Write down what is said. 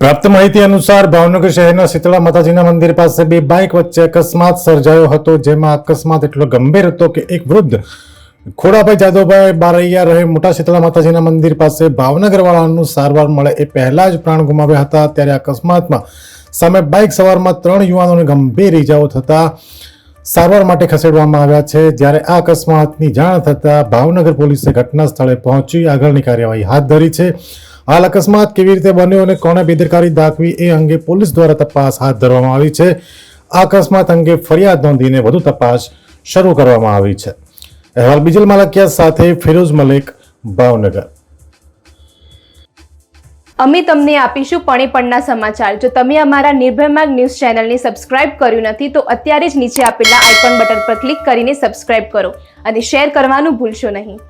પ્રાપ્ત માહિતી અનુસાર ભાવનગર શહેરના શીતળા માતાજીના મંદિર પાસે બે બાઇક વચ્ચે અકસ્માત સર્જાયો હતો, જેમાં અકસ્માત એટલો ગંભીર હતો કે એક વૃદ્ધ ખોડાભાઈ જાદવભાઈ બારૈયા રહે મોટા શીતળા માતાજીના મંદિર પાસે ભાવનગરવાળાનું સારવાર મળે એ પહેલાં જ પ્રાણ ગુમાવ્યા હતા. ત્યારે અકસ્માતમાં સામે બાઇક સવારમાં ત્રણ યુવાનોને ગંભીર ઈજાઓ થતા સારવાર માટે ખસેડવામાં આવ્યા છે. જ્યારે આ અકસ્માતની જાણ થતાં ભાવનગર પોલીસે ઘટના સ્થળે પહોંચી આગળની કાર્યવાહી હાથ ધરી છે. હાલ અકસ્માત કેવી રીતે બન્યો અને કોણે બેદરકારી દાખવી એ અંગે પોલીસ દ્વારા તપાસ હાથ ધરવામાં આવી છે. આ અકસ્માત અંગે ફરિયાદ નોંધીને વધુ તપાસ શરૂ કરવામાં આવી છે. અહેવાલ બીજલ માલકિયા સાથે ફિરોઝ મલિક, ભાવનગર. અમે તમને આપીશું પણેપણના સમાચાર. જો તમે અમારા નિર્ભય ન્યૂઝ ચેનલને સબસ્ક્રાઇબ કર્યું નથી, તો અત્યારે જ નીચે આપેલા આઇકોન બટન પર ક્લિક કરીને સબસ્ક્રાઇબ કરો અને શેર કરવાનું ભૂલશો નહીં.